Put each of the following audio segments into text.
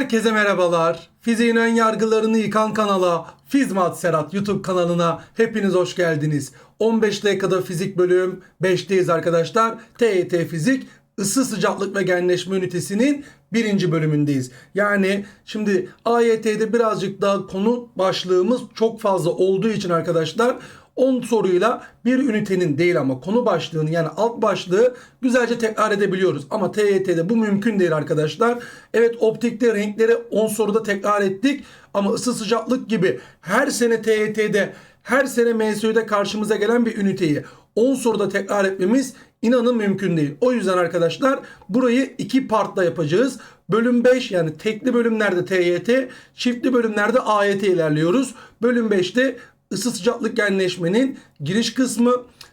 Herkese merhabalar. Fiziğin ön yargılarını yıkan kanala Fizmat Serhat YouTube kanalına hepiniz hoş geldiniz. 15 dakikada fizik bölüm 5'teyiz arkadaşlar. TET Fizik ısı sıcaklık ve genleşme ünitesinin birinci bölümündeyiz. Yani şimdi AYT'de birazcık daha konu başlığımız çok fazla olduğu için arkadaşlar 10 soruyla bir ünitenin değil ama konu başlığını yani alt başlığı güzelce tekrar edebiliyoruz. Ama TYT'de bu mümkün değil arkadaşlar. Evet optikte renkleri 10 soruda tekrar ettik ama ısı sıcaklık gibi her sene TYT'de her sene MSÜ'de karşımıza gelen bir üniteyi 10 soruda tekrar etmemiz inanın mümkün değil. O yüzden arkadaşlar burayı iki partla yapacağız. Bölüm 5 yani tekli bölümlerde TYT, çiftli bölümlerde AYT ilerliyoruz. Bölüm 5'te ısı sıcaklık genleşmenin giriş kısmı,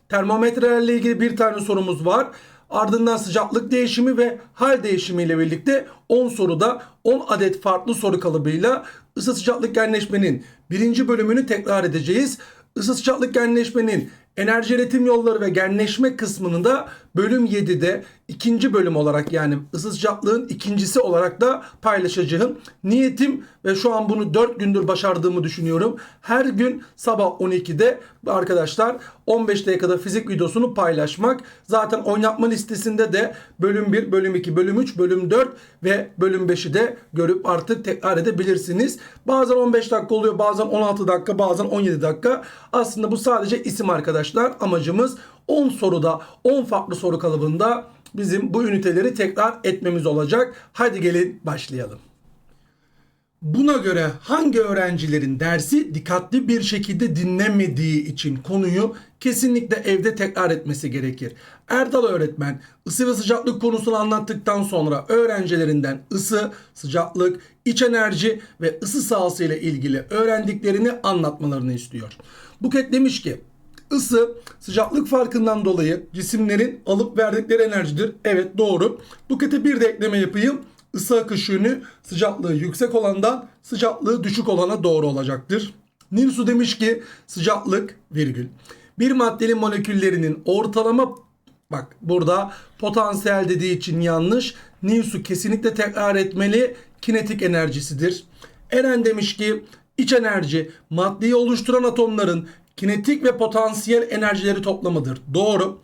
termometrelerle ilgili bir tane sorumuz var. Ardından sıcaklık değişimi ve hal değişimi ile birlikte 10 soruda 10 adet farklı soru kalıbıyla ısı sıcaklık genleşmenin birinci bölümünü tekrar edeceğiz. Isı sıcaklık genleşmenin enerji iletim yolları ve genleşme kısmını da bölüm 7'de ikinci bölüm olarak yani ısı sıcaklığın ikincisi olarak da paylaşacağım. Niyetim ve şu an bunu 4 gündür başardığımı düşünüyorum. Her gün sabah 12'de arkadaşlar 15 dakikada fizik videosunu paylaşmak. Zaten oynatma listesinde de bölüm 1, bölüm 2, bölüm 3, bölüm 4 ve bölüm 5'i de görüp artık tekrar edebilirsiniz. Bazen 15 dakika oluyor, bazen 16 dakika, bazen 17 dakika. Aslında bu sadece isim arkadaşlar. Amacımız 10 soruda 10 farklı soru kalıbında bizim bu üniteleri tekrar etmemiz olacak. Hadi gelin başlayalım. Buna göre hangi öğrencilerin dersi dikkatli bir şekilde dinlemediği için konuyu kesinlikle evde tekrar etmesi gerekir. Erdal öğretmen ısı ve sıcaklık konusunu anlattıktan sonra öğrencilerinden ısı, sıcaklık, iç enerji ve ısı sahası ile ilgili öğrendiklerini anlatmalarını istiyor. Buket demiş ki Isı sıcaklık farkından dolayı cisimlerin alıp verdikleri enerjidir. Evet doğru. Buket'e bir de ekleme yapayım. Isı akış yönü sıcaklığı yüksek olandan sıcaklığı düşük olana doğru olacaktır. Nilsu demiş ki sıcaklık virgül. Bir maddenin moleküllerinin ortalama bak burada potansiyel dediği için yanlış. Nilsu kesinlikle tekrar etmeli kinetik enerjisidir. Eren demiş ki iç enerji maddeyi oluşturan atomların kinetik ve potansiyel enerjileri toplamıdır. Doğru.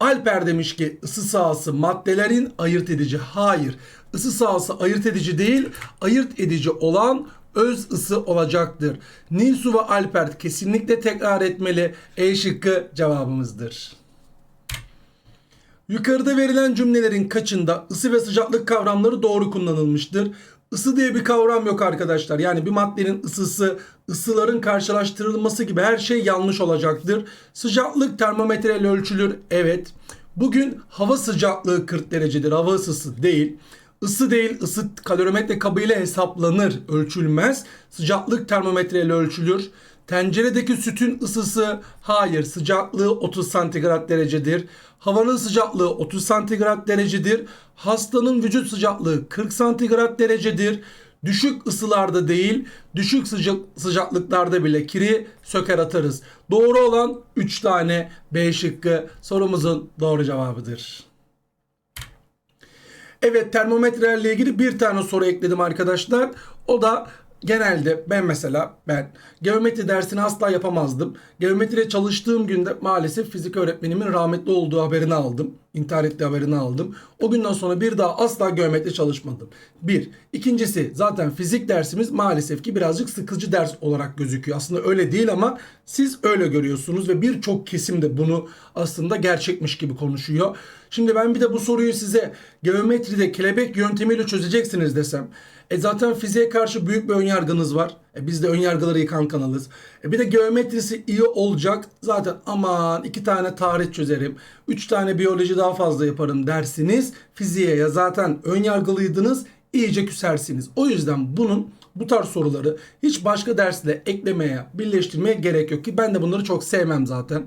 Alper demiş ki ısı sahası maddelerin ayırt edici. Hayır. Isı sahası ayırt edici değil, ayırt edici olan öz ısı olacaktır. Nilsu ve Alper kesinlikle tekrar etmeli. E şıkkı cevabımızdır. Yukarıda verilen cümlelerin kaçında ısı ve sıcaklık kavramları doğru kullanılmıştır? Isı diye bir kavram yok arkadaşlar. Yani bir maddenin ısısı, ısıların karşılaştırılması gibi her şey yanlış olacaktır. Sıcaklık termometreyle ölçülür. Evet. Bugün hava sıcaklığı 40 derecedir. Hava ısısı değil. Isı değil, ısı kalorimetre kabıyla hesaplanır, ölçülmez. Sıcaklık termometreyle ölçülür. Tenceredeki sütün ısısı hayır sıcaklığı 30 santigrat derecedir. Havanın sıcaklığı 30 santigrat derecedir. Hastanın vücut sıcaklığı 40 santigrat derecedir. Düşük ısılarda değil, düşük sıcak, sıcaklıklarda bile kiri söker atarız. Doğru olan 3 tane B şıkkı sorumuzun doğru cevabıdır. Evet termometrelerle ilgili bir tane soru ekledim arkadaşlar. O da genelde ben mesela ben geometri dersini asla yapamazdım. Geometriye çalıştığım günde maalesef fizik öğretmenimin rahmetli olduğu haberini aldım. İntihar ettiği haberini aldım. O günden sonra bir daha asla geometri çalışmadım. Bir. İkincisi zaten fizik dersimiz maalesef ki birazcık sıkıcı ders olarak gözüküyor. Aslında öyle değil ama siz öyle görüyorsunuz ve birçok kesim de bunu aslında gerçekmiş gibi konuşuyor. Şimdi ben bir de bu soruyu size geometride kelebek yöntemiyle çözeceksiniz desem. E zaten fiziğe karşı büyük bir önyargınız var. E biz de önyargıları yıkan kanalız. E bir de geometrisi iyi olacak. Zaten aman iki tane tarih çözerim. Üç tane biyoloji daha fazla yaparım dersiniz. Fiziğe ya zaten önyargılıydınız. iyice küsersiniz. O yüzden bunun bu tarz soruları hiç başka dersle eklemeye, birleştirmeye gerek yok ki ben de bunları çok sevmem zaten.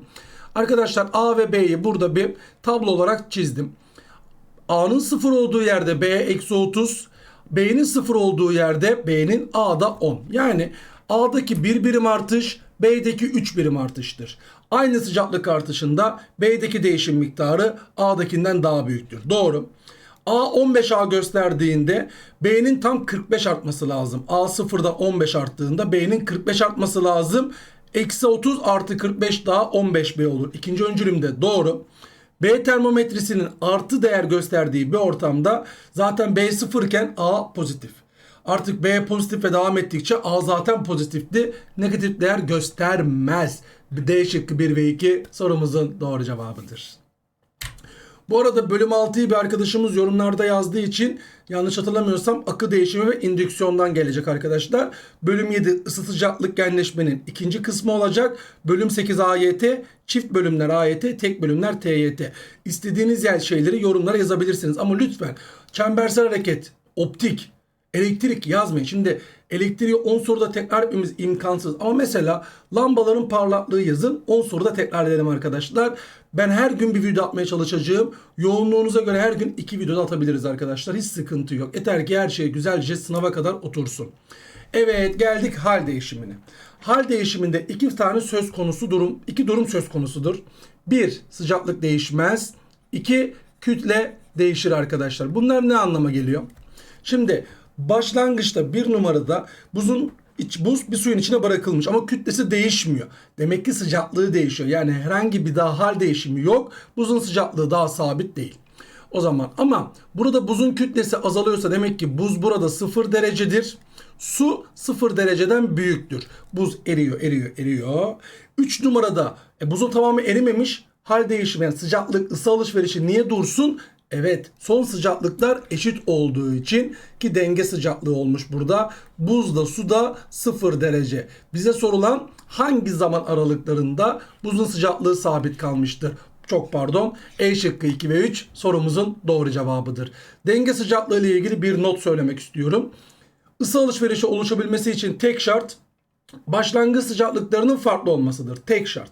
Arkadaşlar A ve B'yi burada bir tablo olarak çizdim. A'nın sıfır olduğu yerde B eksi 30, B'nin sıfır olduğu yerde B'nin A'da 10. Yani A'daki 1 birim artış B'deki 3 birim artıştır. Aynı sıcaklık artışında B'deki değişim miktarı A'dakinden daha büyüktür. Doğru. A 15A gösterdiğinde B'nin tam 45 artması lazım. A sıfırdan 15 arttığında B'nin 45 artması lazım. Eksi 30 artı 45 daha 15B olur. İkinci öncülümde doğru. B termometresinin artı değer gösterdiği bir ortamda zaten B sıfırken A pozitif. Artık B pozitif ve devam ettikçe A zaten pozitifti. Negatif değer göstermez. D şıkkı 1 ve 2 sorumuzun doğru cevabıdır. Bu arada bölüm 6'yı bir arkadaşımız yorumlarda yazdığı için yanlış hatırlamıyorsam akı değişimi ve indüksiyondan gelecek arkadaşlar. Bölüm 7 ısı sıcaklık genleşmenin ikinci kısmı olacak. Bölüm 8 AYT, çift bölümler AYT, tek bölümler TYT. İstediğiniz yer şeyleri yorumlara yazabilirsiniz. Ama lütfen çembersel hareket, optik, elektrik yazmayın. Şimdi elektriği 10 soruda tekrar etmemiz imkansız. Ama mesela lambaların parlaklığı yazın. 10 soruda tekrar edelim arkadaşlar. Ben her gün bir video atmaya çalışacağım. Yoğunluğunuza göre her gün 2 video atabiliriz arkadaşlar. Hiç sıkıntı yok. Yeter ki her şey güzelce sınava kadar otursun. Evet geldik hal değişimine. Hal değişiminde iki tane söz konusu durum, iki durum söz konusudur. Bir, sıcaklık değişmez. İki, kütle değişir arkadaşlar. Bunlar ne anlama geliyor? Şimdi başlangıçta bir numarada buzun iç, buz bir suyun içine bırakılmış ama kütlesi değişmiyor. Demek ki sıcaklığı değişiyor. Yani herhangi bir daha hal değişimi yok. Buzun sıcaklığı daha sabit değil. O zaman ama burada buzun kütlesi azalıyorsa demek ki buz burada 0 derecedir. Su 0 dereceden büyüktür. Buz eriyor, eriyor, eriyor. 3 numarada e, buzun tamamı erimemiş. Hal değişimi yani sıcaklık, ısı alışverişi niye dursun? Evet son sıcaklıklar eşit olduğu için ki denge sıcaklığı olmuş burada. Buzda suda 0 derece. Bize sorulan hangi zaman aralıklarında buzun sıcaklığı sabit kalmıştır? Çok pardon. E şıkkı 2 ve 3 sorumuzun doğru cevabıdır. Denge sıcaklığı ile ilgili bir not söylemek istiyorum. Isı alışverişi oluşabilmesi için tek şart başlangıç sıcaklıklarının farklı olmasıdır. Tek şart.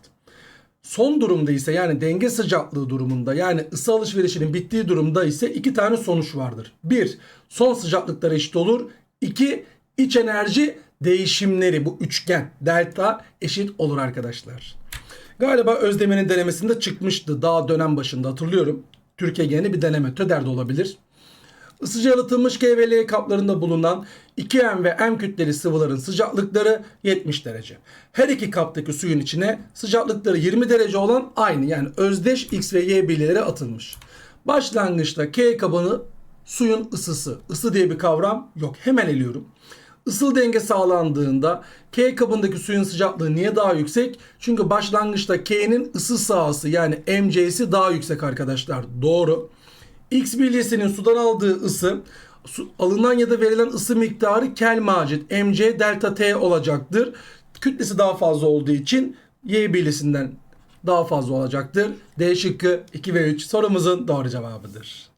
Son durumda ise yani denge sıcaklığı durumunda yani ısı alışverişinin bittiği durumda ise iki tane sonuç vardır. Bir, son sıcaklıklar eşit olur. İki, iç enerji değişimleri bu üçgen delta eşit olur arkadaşlar. Galiba Özdemir'in denemesinde çıkmıştı daha dönem başında hatırlıyorum. Türkiye geneli bir deneme TÖDER de olabilir. Isıcı yalıtılmış K ve L kaplarında bulunan 2M ve M kütleli sıvıların sıcaklıkları 70 derece. Her iki kaptaki suyun içine sıcaklıkları 20 derece olan aynı yani özdeş X ve Y bilyeleri atılmış. Başlangıçta K kabını suyun ısısı. Isı diye bir kavram yok. Hemen eliyorum. Isıl denge sağlandığında K kabındaki suyun sıcaklığı niye daha yüksek? Çünkü başlangıçta K'nin ısı sahası yani MC'si daha yüksek arkadaşlar. Doğru. X bilyesinin sudan aldığı ısı alınan ya da verilen ısı miktarı kel macit mc delta t olacaktır. Kütlesi daha fazla olduğu için Y bilyesinden daha fazla olacaktır. D şıkkı 2 ve 3 sorumuzun doğru cevabıdır.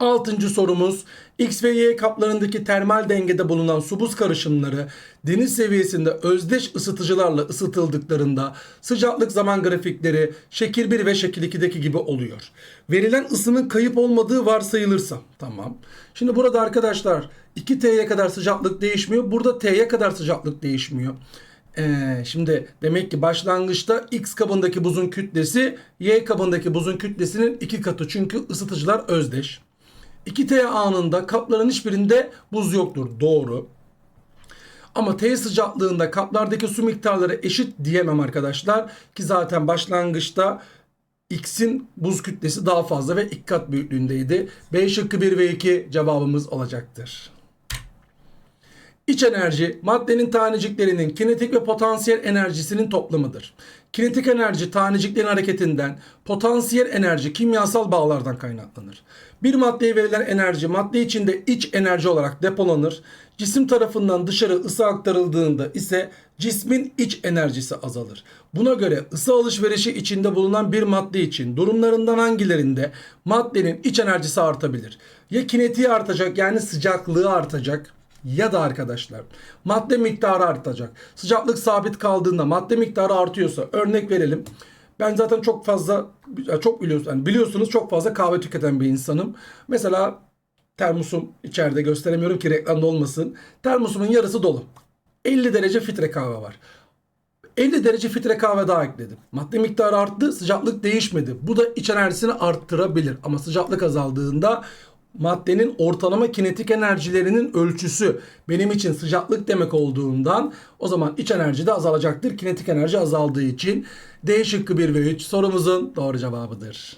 Altıncı sorumuz X ve Y kaplarındaki termal dengede bulunan su buz karışımları deniz seviyesinde özdeş ısıtıcılarla ısıtıldıklarında sıcaklık zaman grafikleri şekil 1 ve şekil 2'deki gibi oluyor. Verilen ısının kayıp olmadığı varsayılırsa tamam. Şimdi burada arkadaşlar 2T'ye kadar sıcaklık değişmiyor. Burada T'ye kadar sıcaklık değişmiyor. Ee, şimdi demek ki başlangıçta X kabındaki buzun kütlesi Y kabındaki buzun kütlesinin iki katı. Çünkü ısıtıcılar özdeş. 2T anında kapların hiçbirinde buz yoktur. Doğru. Ama T sıcaklığında kaplardaki su miktarları eşit diyemem arkadaşlar. Ki zaten başlangıçta X'in buz kütlesi daha fazla ve iki kat büyüklüğündeydi. B şıkkı 1 ve 2 cevabımız olacaktır. İç enerji maddenin taneciklerinin kinetik ve potansiyel enerjisinin toplamıdır. Kinetik enerji taneciklerin hareketinden, potansiyel enerji kimyasal bağlardan kaynaklanır. Bir maddeye verilen enerji madde içinde iç enerji olarak depolanır. Cisim tarafından dışarı ısı aktarıldığında ise cismin iç enerjisi azalır. Buna göre ısı alışverişi içinde bulunan bir madde için durumlarından hangilerinde maddenin iç enerjisi artabilir? Ya kinetiği artacak yani sıcaklığı artacak ya da arkadaşlar madde miktarı artacak. Sıcaklık sabit kaldığında madde miktarı artıyorsa örnek verelim. Ben zaten çok fazla çok biliyorsunuz yani biliyorsunuz çok fazla kahve tüketen bir insanım. Mesela termosum içeride gösteremiyorum ki reklamda olmasın. Termosumun yarısı dolu. 50 derece filtre kahve var. 50 derece filtre kahve daha ekledim. Madde miktarı arttı, sıcaklık değişmedi. Bu da iç enerjisini arttırabilir. Ama sıcaklık azaldığında maddenin ortalama kinetik enerjilerinin ölçüsü benim için sıcaklık demek olduğundan o zaman iç enerji de azalacaktır. Kinetik enerji azaldığı için D şıkkı 1 ve 3 sorumuzun doğru cevabıdır.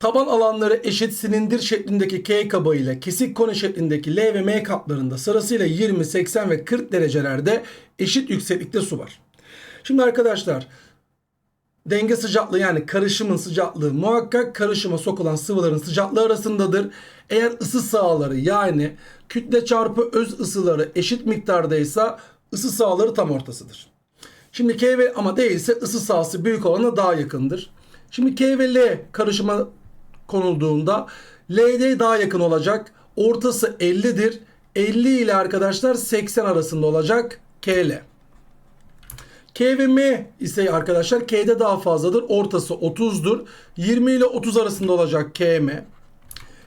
Taban alanları eşit silindir şeklindeki K kabı ile kesik koni şeklindeki L ve M kaplarında sırasıyla 20, 80 ve 40 derecelerde eşit yükseklikte su var. Şimdi arkadaşlar denge sıcaklığı yani karışımın sıcaklığı muhakkak karışıma sokulan sıvıların sıcaklığı arasındadır. Eğer ısı sahaları yani kütle çarpı öz ısıları eşit miktardaysa ısı sahaları tam ortasıdır. Şimdi K ve ama değilse ısı sahası büyük olana daha yakındır. Şimdi K ve L karışıma konulduğunda LD daha yakın olacak. Ortası 50'dir. 50 ile arkadaşlar 80 arasında olacak KL. K ve M ise arkadaşlar K'de daha fazladır. Ortası 30'dur. 20 ile 30 arasında olacak KM.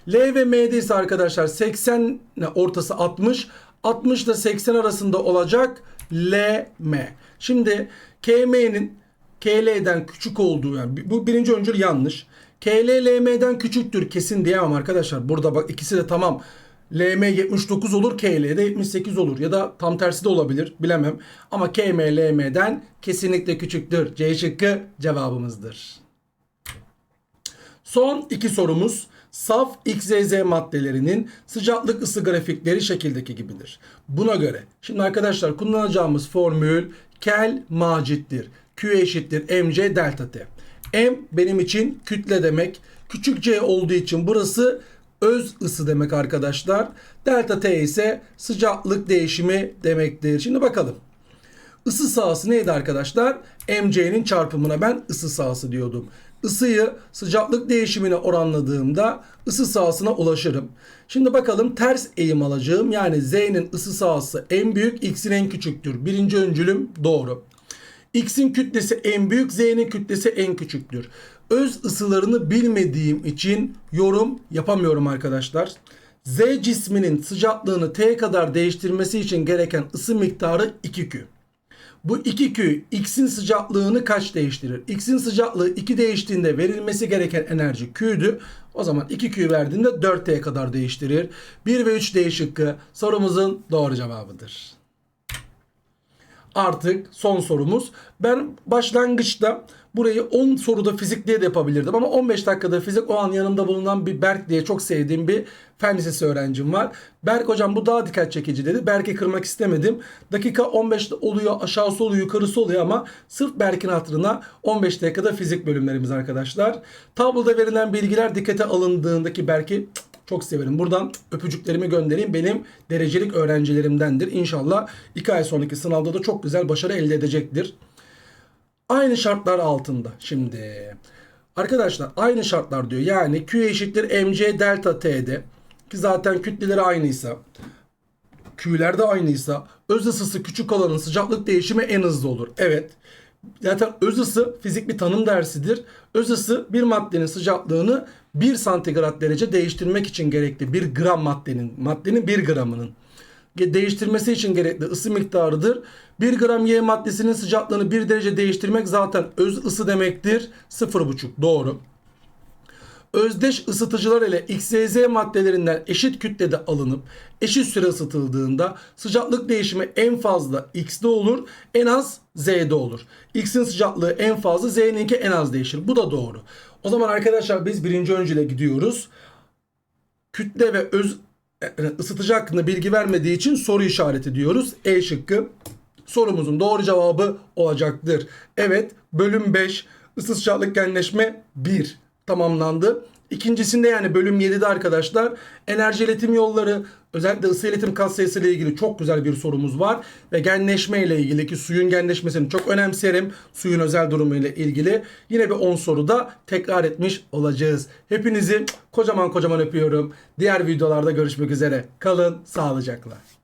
L ve M'de ise arkadaşlar 80 ile ortası 60. 60 ile 80 arasında olacak LM. Şimdi KM'nin KL'den küçük olduğu yani bu birinci öncül yanlış. KL LM'den küçüktür kesin diyemem arkadaşlar. Burada bak ikisi de tamam. LM 79 olur, KL de 78 olur ya da tam tersi de olabilir bilemem. Ama KM LM'den kesinlikle küçüktür. C şıkkı cevabımızdır. Son iki sorumuz. Saf XYZ maddelerinin sıcaklık ısı grafikleri şekildeki gibidir. Buna göre şimdi arkadaşlar kullanacağımız formül kel macittir. Q eşittir mc delta t. M benim için kütle demek. Küçük c olduğu için burası öz ısı demek arkadaşlar. Delta t ise sıcaklık değişimi demektir. Şimdi bakalım. Isı sahası neydi arkadaşlar? mc'nin çarpımına ben ısı sahası diyordum. Isıyı sıcaklık değişimine oranladığımda ısı sahasına ulaşırım. Şimdi bakalım ters eğim alacağım. Yani z'nin ısı sahası en büyük, x'in en küçüktür. Birinci öncülüm doğru. X'in kütlesi en büyük, Z'nin kütlesi en küçüktür. Öz ısılarını bilmediğim için yorum yapamıyorum arkadaşlar. Z cisminin sıcaklığını T kadar değiştirmesi için gereken ısı miktarı 2Q. Bu 2Q X'in sıcaklığını kaç değiştirir? X'in sıcaklığı 2 değiştiğinde verilmesi gereken enerji Q'dü. O zaman 2Q verdiğinde 4T kadar değiştirir. 1 ve 3 D sorumuzun doğru cevabıdır artık son sorumuz. Ben başlangıçta burayı 10 soruda fizik diye de yapabilirdim ama 15 dakikada fizik o an yanımda bulunan bir Berk diye çok sevdiğim bir fen lisesi öğrencim var. Berk hocam bu daha dikkat çekici dedi. Berk'i kırmak istemedim. Dakika 15 oluyor aşağısı oluyor yukarısı oluyor ama sırf Berk'in hatırına 15 dakikada fizik bölümlerimiz arkadaşlar. Tabloda verilen bilgiler dikkate alındığındaki Berk'i çok severim. Buradan öpücüklerimi göndereyim. Benim derecelik öğrencilerimdendir. İnşallah 2 ay sonraki sınavda da çok güzel başarı elde edecektir. Aynı şartlar altında. Şimdi arkadaşlar aynı şartlar diyor. Yani Q eşittir mc delta t'de ki zaten kütleleri aynıysa Q'ler de aynıysa öz ısısı küçük olanın sıcaklık değişimi en hızlı olur. Evet. Zaten öz ısı fizik bir tanım dersidir. Öz ısı bir maddenin sıcaklığını 1 santigrat derece değiştirmek için gerekli. Bir gram maddenin, maddenin 1 gramının değiştirmesi için gerekli ısı miktarıdır. 1 gram Y maddesinin sıcaklığını 1 derece değiştirmek zaten öz ısı demektir. 0,5 doğru. Özdeş ısıtıcılar ile XYZ maddelerinden eşit kütlede alınıp eşit süre ısıtıldığında sıcaklık değişimi en fazla X'de olur, en az Z'de olur. X'in sıcaklığı en fazla, Z'ninki en az değişir. Bu da doğru. O zaman arkadaşlar biz birinci öncüle gidiyoruz. Kütle ve öz ısıtıcı hakkında bilgi vermediği için soru işareti diyoruz. E şıkkı sorumuzun doğru cevabı olacaktır. Evet bölüm 5 ısı sıcaklık genleşme 1 tamamlandı. İkincisinde yani bölüm 7'de arkadaşlar enerji iletim yolları özellikle ısı iletim katsayısı ile ilgili çok güzel bir sorumuz var. Ve genleşme ile ilgili ki suyun genleşmesini çok önemserim. Suyun özel durumu ile ilgili yine bir 10 soruda tekrar etmiş olacağız. Hepinizi kocaman kocaman öpüyorum. Diğer videolarda görüşmek üzere. Kalın sağlıcakla.